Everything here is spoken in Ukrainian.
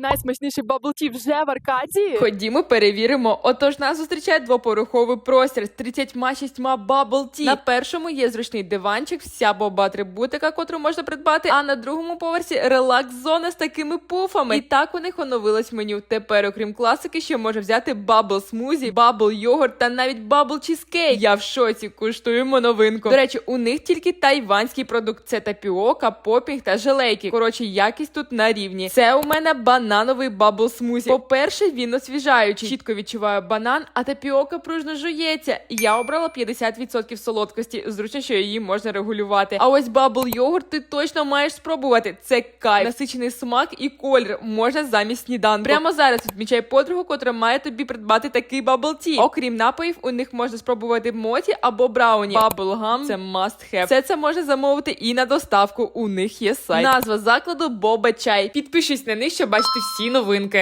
Найсмачніший баблті вже в Аркадії. Ходімо, перевіримо. Отож, нас зустрічає двопороховий простір з 36 бабл ті. На першому є зручний диванчик, вся боба атрибутика, котру можна придбати. А на другому поверсі релакс-зона з такими пуфами. І так у них оновилось меню. Тепер, окрім класики, ще може взяти бабл смузі, бабл йогурт та навіть бабл чізкейк. Я в шоці куштуємо новинку. До речі, у них тільки тайванський продукт. Це тапіока, попінг та желейки. Коротше, якість тут на рівні. Це у мене банановий бабл смузі. По-перше, він освіжаючий. Чітко відчуваю банан, а тапіока пружно жується. Я обрала 50% солодкості. Зручно, що її можна регулювати. А ось бабл йогурт ти точно маєш спробувати. Це кайф. Насичений смак і колір можна замість сніданку. Прямо зараз відмічай подругу, котра має тобі придбати такий бабл ті. Окрім напоїв, у них можна спробувати моті або брауні. Бабл гам це must have. Все це можна замовити і на доставку. У них є сайт. Назва закладу Боба Чай. Підпишись на них, щоб бачити всі новинки.